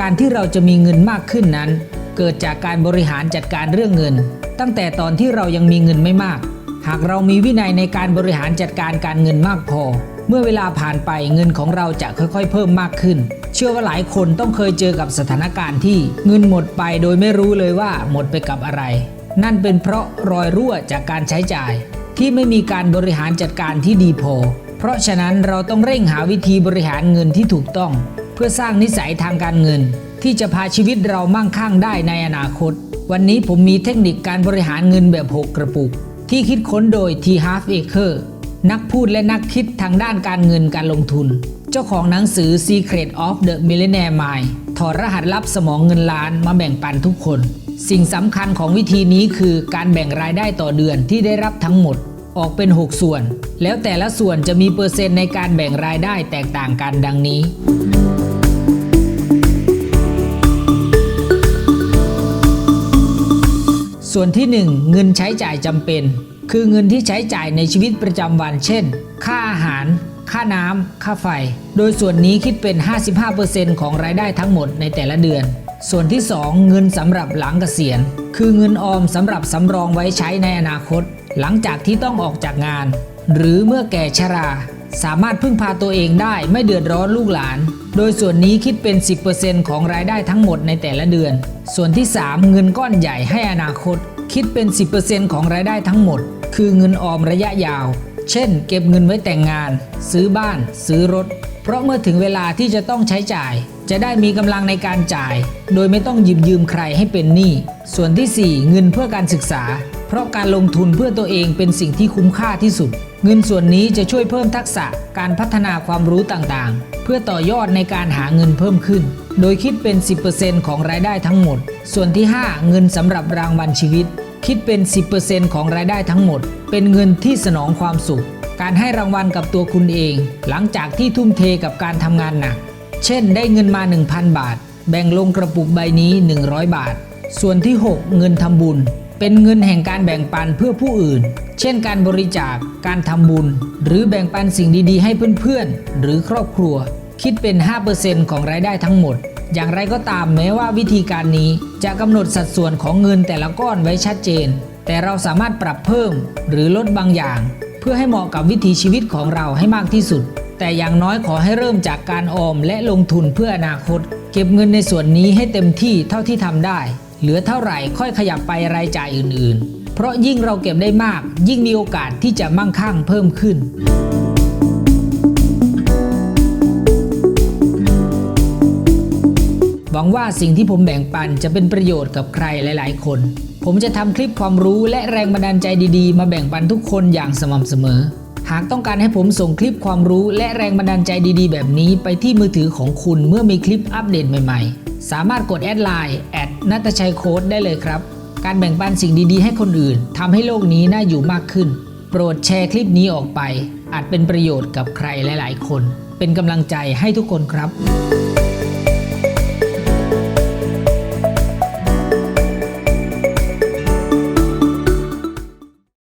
การที่เราจะมีเงินมากขึ้นนั้น เกิดจากการบริหารจัดการเรื่องเงิน ตั้งแต่ตอนที่เรายังมีเงินไม่มาก หากเรามีวินัยในการบริหารจัดการการเงินมากพอ เมื่อเวลาผ่านไปเงินของเราจะค่อยๆ เพิ่มมากขึ้น เชื่อว่าหลายคนต้องเคยเจอกับสถานการณ์ที่เงินหมดไปโดยไม่รู้เลยว่าหมดไปกับอะไร นั่นเป็นเพราะรอยรั่วจากการใช้จ่าย ที่ไม่มีการบริหารจัดการที่ดีพอ เพราะฉะนั้นเราต้องเร่งหาวิธีบริหารเงินที่ถูกต้อง เพื่อสร้างนิสัยทางการเงิน ที่จะพาชีวิตเรามั่งคั่งได้ในอนาคต วันนี้ผมมีเทคนิคการบริหารเงินแบบ 6 กระปุก ที่คิดค้นโดย T Half Acre นักพูดและนักคิดทางด้านการเงินการลงทุน เจ้าของหนังสือ Secret of the Millionaire Mind ถอดรหัสลับสมองเงินล้านมาแบ่งปันทุกคน สิ่งสำคัญของวิธีนี้คือการแบ่งรายได้ต่อเดือนที่ได้รับทั้งหมด ออกเป็น 6 ส่วน แล้วแต่ละส่วนจะมีเปอร์เซ็นต์ในการแบ่งรายได้แตกต่างกันดังนี้ส่วนที่ 1 เงินใช้จ่ายจำเป็น คือเงินที่ใช้จ่ายในชีวิตประจำวัน เช่น ค่าอาหาร ค่าน้ำค่าไฟ โดยส่วนนี้คิดเป็น 55%ของรายได้ทั้งหมดในแต่ละเดือน ส่วนที่ 2 เงินสำหรับหลังเกษียณ คือเงินออมสำหรับสำรองไว้ใช้ในอนาคต หลังจากที่ต้องออกจากงาน หรือเมื่อแก่ชรา สามารถพึ่งพาตัวเองได้ไม่เดือดร้อนลูกหลาน โดยส่วนนี้คิดเป็น 10%ของรายได้ทั้งหมดในแต่ละเดือน ส่วนที่ 3 เงินก้อนใหญ่ให้อนาคต คิดเป็น 10%ของรายได้ทั้งหมด คือเงินออมระยะยาว เช่น เก็บเงินไว้แต่งงาน ซื้อบ้าน ซื้อรถ เพราะเมื่อถึงเวลาที่จะต้องใช้จ่าย จะได้มีกำลังในการจ่าย โดยไม่ต้องหยิบยืมใครให้เป็นหนี้ ส่วนที่ 4 เงินเพื่อการศึกษา เพราะการลงทุนเพื่อตัวเองเป็นสิ่งที่คุ้มค่าที่สุด เงินส่วนนี้จะช่วยเพิ่มทักษะการพัฒนาความรู้ต่างๆ เพื่อต่อยอดในการหาเงินเพิ่มขึ้น โดยคิดเป็น 10%ของรายได้ทั้งหมด ส่วนที่ 5 เงินสำหรับรางวัลชีวิต คิดเป็น 10%ของรายได้ทั้งหมด เป็นเงินที่สนองความสุข การให้รางวัลกับตัวคุณเอง หลังจากที่ทุ่มเทกับการทำงานหนัก เช่น ได้เงินมา 1,000 บาท แบ่งลงกระปุกใบนี้ 100 บาท ส่วนที่ 6 เงินทำบุญ เป็นเงินแห่งการแบ่งปันเพื่อผู้อื่น เช่น การบริจาค การทำบุญ หรือแบ่งปันสิ่งดีๆ ให้เพื่อนๆ หรือครอบครัว คิดเป็น 5%ของรายได้ทั้งหมด อย่างไรก็ตามแม้ว่าวิธีการนี้จะกำหนดสัดส่วนของเงินแต่ละก้อนไว้ชัดเจน แต่เราสามารถปรับเพิ่มหรือลดบางอย่าง เพื่อให้เหมาะกับวิถีชีวิตของเราให้มากที่สุด แต่อย่างน้อยขอให้เริ่มจากการออมและลงทุนเพื่ออนาคต เก็บเงินในส่วนนี้ให้เต็มที่เท่าที่ทำได้ เหลือเท่าไหร่ค่อยขยับไปรายจ่ายอื่น ๆ เพราะยิ่งเราเก็บได้มาก ยิ่งมีโอกาสที่จะมั่งคั่งเพิ่มขึ้นหวังว่าสิ่งที่ผมแบ่งปันจะเป็นประโยชน์กับใครหลาย ๆ คน ผมจะทำคลิปความรู้และแรงบันดาลใจดี ๆ มาแบ่งปันทุกคนอย่างสม่ำเสมอ หากต้องการให้ผมส่งคลิปความรู้และแรงบันดาลใจดีๆ แบบนี้ไปที่มือถือของคุณเมื่อมีคลิปอัปเดตใหม่ๆ สามารถกดแอดไลน์แอดนัตชัยโค้ดได้เลยครับ การแบ่งปันสิ่งดีๆ ให้คนอื่นทำให้โลกนี้น่าอยู่มากขึ้น โปรดแชร์คลิปนี้ออกไป อาจเป็นประโยชน์กับใครหลาย ๆ คน เป็นกำลังใจให้ทุกคนครับ